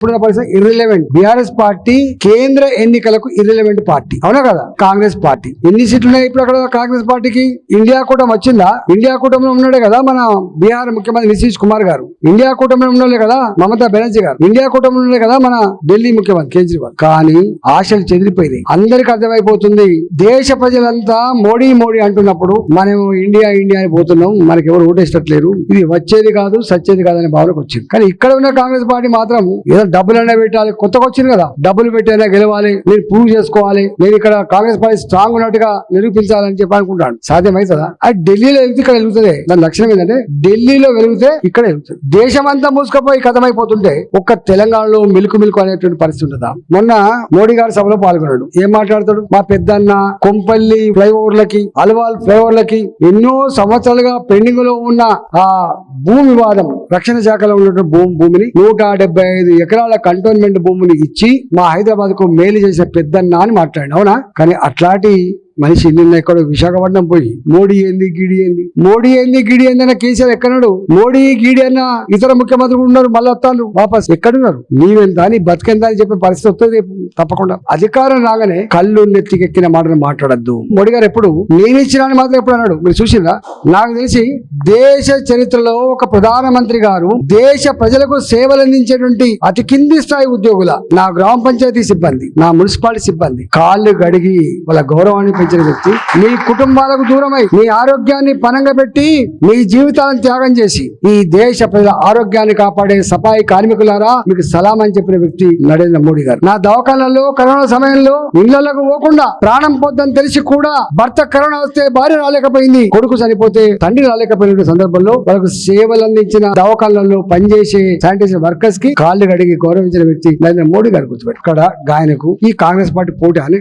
ఇప్పుడున్న పరిస్థితి irrelevant BRS party కేంద్ర ఎన్నికలకు ఇర్రిలవెంట్ పార్టీ అవునా కదా? కాంగ్రెస్ పార్టీ ఎన్ని సీట్లు ఉన్నాయి ఇప్పుడు అక్కడ కాంగ్రెస్ పార్టీకి? ఇండియా కూటమి వచ్చిందా? ఇండియా కూటమిలో ఉన్నాడే కదా మన బీహార్ ముఖ్యమంత్రి నితీష్ కుమార్ గారు. ఇండియా కూటమిలో ఉన్నాడే కదా మమతా బెనర్జీ గారు. ఇండియా కూటమిలో ఉండే కదా మన ఢిల్లీ ముఖ్యమంత్రి కేజ్రీవాల్. కానీ ఆశలు చెదిరిపోయినాయి. అందరికి అర్థమైపోతుంది. దేశ ప్రజలంతా మోడీ మోడీ అంటున్నప్పుడు మనం ఇండియా ఇండియా అని పోతున్నాం. మనకి ఎవరు ఓటేస్తట్లేరు ఇది వచ్చేది కాదు సచ్చేది కాదు అనే భావనకు వచ్చింది. కానీ ఇక్కడ ఉన్న కాంగ్రెస్ పార్టీ మాత్రం ఏదో డబ్బులైనా పెట్టాలి. కొత్తగా వచ్చింది కదా. డబ్బులు పెట్టైనా గెలవాలి. నేను ప్రూవ్ చేసుకోవాలి. నేను ఇక్కడ కాంగ్రెస్ పార్టీ స్ట్రాంగ్ ఉన్నట్టుగా నిరూపించాలని చెప్పి అనుకుంటాను. సాధ్యమవుతుందా అది ఢిల్లీలో వెళ్తే ఇక్కడ వెలుగుతుంది దాని లక్షణం ఏంటంటే ఢిల్లీలో వెలిగితే ఇక్కడ వెలుగుతుంది అంతా మూసుకపోయి కథమైపోతుంటే ఒక్క తెలంగాణలో మిల్కు మిల్కు అనేటువంటి పరిస్థితి ఉంటుందా? మొన్న మోడీ గారి సభలో పాల్గొన్నాడు. ఏం మాట్లాడతాడు? మా పెద్దన్న కొంపల్లి ఫ్లైఓవర్లకి అల్వాల్ ఫ్లైఓవర్లకి ఎన్నో సంవత్సరాలుగా పెండింగ్లో ఉన్న ఆ భూమి వివాదం రక్షణ శాఖలో ఉన్నటువంటి భూమి భూమిని నూట డెబ్బై ఐదు ఎకరాలు కంటోన్మెంట్ భూమిని ఇచ్చి మా హైదరాబాద్కు మేలు చేసే పెద్దన్న అని మాట్లాడి అవునా? కానీ అట్లాంటి మనిషి నిన్న ఎక్కడ విశాఖపట్నం పోయి మోడీ ఏంది గిడి ఏంది? మోడీ ఏంది గిడి ఏంది అన్న కేసీఆర్ ఎక్కడున్నాడు? మోడీ గిడి అన్న ఇతర ముఖ్యమంత్రులు ఉన్నారు మళ్ళీ వస్తాను వాపస్ ఎక్కడున్నారు? నీవెంత అని బతికెంత అని చెప్పే పరిస్థితి వస్తుంది రేపు తప్పకుండా. అధికారం రాగానే కళ్ళు నెత్తికెక్కిన మాటలు మాట్లాడద్దు. మోడీ గారు ఎప్పుడు నేను ఇచ్చిన అని మాత్రం ఎప్పుడు అన్నాడు? మీరు చూసిందా నాకు తెలిసి దేశ చరిత్రలో ఒక ప్రధానమంత్రి గారు దేశ ప్రజలకు సేవలు అందించేటువంటి అతి కింది స్థాయి ఉద్యోగుల నా గ్రామ పంచాయతీ సిబ్బంది నా మున్సిపాలిటీ సిబ్బంది కాళ్ళు గడిగి వాళ్ళ గౌరవాన్ని పెంచిన వ్యక్తి మీ కుటుంబాలకు దూరమై మీ ఆరోగ్యాన్ని పనంగా పెట్టి మీ జీవితాలను త్యాగం చేసి ఈ దేశ ప్రజల ఆరోగ్యాన్ని కాపాడే సఫాయి కార్మికులారా మీకు సలాం అని చెప్పిన వ్యక్తి నరేంద్ర మోడీ గారు. నా దవాఖానాల్లో కరోనా సమయంలో ఇళ్ళకు పోకుండా ప్రాణం పొద్దని తెలిసి కూడా భర్త కరోనా వస్తే భార్య రాలేకపోయింది కొడుకు చనిపోతే తండ్రి రాలేకపోయిన సందర్భంలో వాళ్ళకు సేవలు అందించిన దవాఖానాల్లో పనిచేసే శానిటైజర్ వర్కర్స్కి కాళ్ళు గడిగి గౌరవించిన వ్యక్తి నరేంద్ర మోడీ గారు గుర్తుపెట్టు. ఇక్కడ గాయనకు ఈ కాంగ్రెస్ పార్టీ పోటీ అని